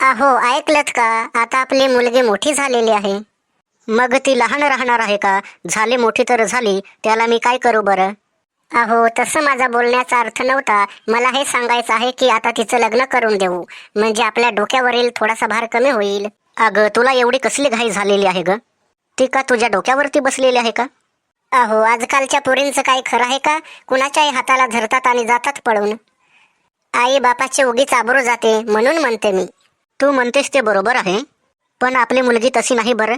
अहो ऐकलत का? आता आपली मुलगी मोठी झालेली आहे. मग ती लहान राहणार आहे का? झाली मोठी तर झाली त्याला मी काय करू बरं? अहो तसं माझा बोलण्याचा अर्थ नव्हता. मला हे सांगायचं आहे की आता तिचं लग्न करून देऊ. म्हणजे आपल्या डोक्यावरील थोडासा भार कमी होईल. अगं तुला एवढी कसली घाई झालेली आहे ग? ती का तुझ्या डोक्यावरती बसलेली आहे का? अहो आजकालच्या पोरींचं काही खरं आहे का? कुणाच्याही हाताला धरतात आणि जातात पळून. आई बापाची उगीच आबरू जाते म्हणून म्हणते मी. तू म्हणतेस ते बरोबर आहे पण आपली मुलगी तशी नाही बरं.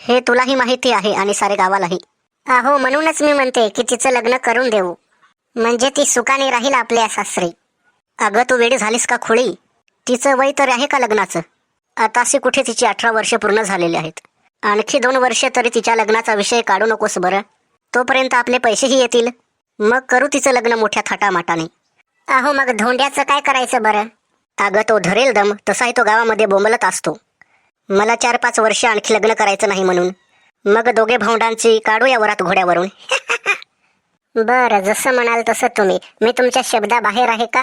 हे तुलाही माहिती आहे आणि सारे गावालाही. अहो म्हणूनच मी म्हणते की तिचं लग्न करून देऊ. म्हणजे ती सुखाने राहील आपल्या सासरी. अगं तू वेळी झालीस का खोळी? तिचं वय तर आहे का लग्नाचं? आताशी कुठे तिची अठरा वर्ष पूर्ण झालेली आहेत? आणखी दोन वर्ष तरी तिच्या लग्नाचा विषय काढू नकोस बरं. तोपर्यंत आपले पैसेही येतील. मग करू तिचं लग्न मोठ्या थाटामाटाने. अहो मग धोंड्याचं काय करायचं बरं? अगं तो धरेल दम तसाही तो गावामध्ये बोंबलत असतो. मला चार पाच वर्ष आणखी लग्न करायचं नाही म्हणून. मग दोघे भावंडांची काढू या वरात घोड्यावरून. बरं जसं म्हणाल तसं तुम्ही. मी तुमच्या शब्दाबाहेर आहे का?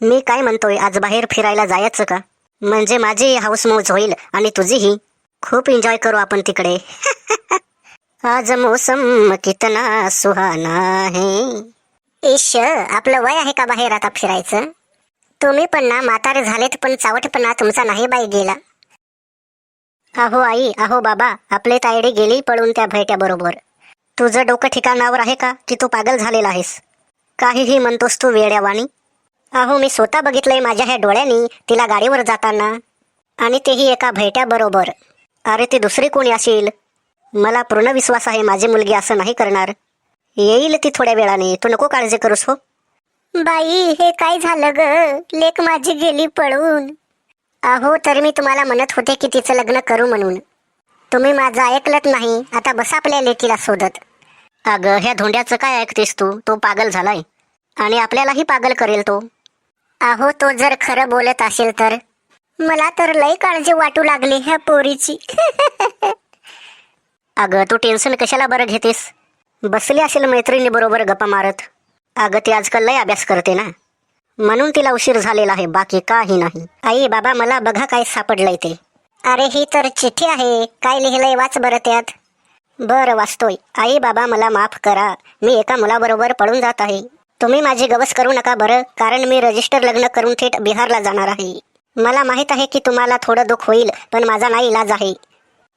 मी काय म्हणतोय आज बाहेर फिरायला जायचं का? म्हणजे माझी हाऊस मौज होईल आणि तुझीही. खूप एन्जॉय करू आपण तिकडे. आज मोसम कितना सुहाना है. ईश आपलं वय आहे का बाहेर आता फिरायचं? तुम्ही पण ना म्हातारे झालेत पण चावटपणा तुमचा नाही बाई गेला. अहो आई अहो बाबा आपले तायडी गेली पळून त्या भयट्या बरोबर तुझं डोकं ठिकाणावर आहे का की तू पागल झालेला आहेस? काहीही म्हणतोस तू वेड्यावाणी अहो मी स्वतः बघितलंय माझ्या ह्या डोळ्यांनी तिला गाडीवर जाताना आणि तेही एका भयट्या बरोबर अरे ती दुसरी कोणी असेल? मला पूर्ण विश्वास आहे माझी मुलगी असं नाही करणार. येईल ती थोड्या वेळाने. तू नको काळजी करूस हो? बाई हे काय झालं ग? लेक माझी गेली पळून. अहो तर मी तुम्हाला म्हणत होते की तिचं लग्न करू म्हणून. तुम्ही माझं ऐकलत नाही. आता बस आपल्या लेकीला शोधत. अगं ह्या धोंड्याचं काय ऐकतेस तू? तो पागल झालाय. आणि आपल्यालाही पागल करेल तो. अहो तो जर खरं बोलत असेल तर? मला तर लई काळजी वाटू लागली ह्या पोरीची. अगं तू टेन्शन कशाला बरं घेतेस? बसली असेल मैत्रिणी बरोबर गप्पा मारत. अगं ती आजकाल लय अभ्यास करते ना. म्हणून तिला उशीर झालेला आहे बाकी काही नाही. आई बाबा मला बघा काय सापडलंय ते. अरे ही तर चिठ्ठी आहे. काय लिहिलंय वाच बरं त्यात. बरं वाचतोय. आई बाबा मला माफ करा. मी एका मुलाबरोबर पळून जात आहे. तुम्ही माझी गवस करू नका बरं कारण मी रजिस्टर लग्न करून थेट बिहारला जाणार आहे. मला माहीत आहे की तुम्हाला थोडं दुःख होईल पण माझा नाही इलाज आहे.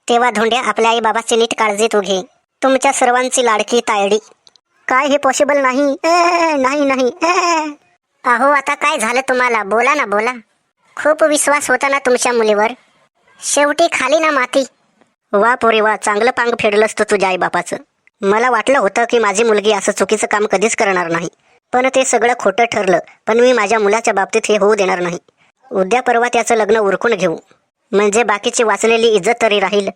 तेव्हा धोंड्या आपल्या आई बाबाची नीट काळजी तू घे तुमच्या सर्वांची लाडकी तायडी. काय हे पॉसिबल नाही? ए, नाही नाही. ए. अहो आता काय झालं तुम्हाला? बोला ना बोला. खूप विश्वास होता ना तुमच्या मुलीवर? शेवटी खाली ना माती. वा पोरे वा. चांगलं पांग फेडलंस तू तुझ्या आईबापाचं. मला वाटलं होतं की माझी मुलगी असं चुकीचं काम कधीच करणार नाही. पण ते सगळं खोटं ठरलं पण मी माझ्या मुलाच्या बाबतीत हे होऊ देणार नाही. उद्या परवा त्याचं लग्न उरकून घेऊ. म्हणजे बाकीची वाचलेली इज्जत तरी राहील.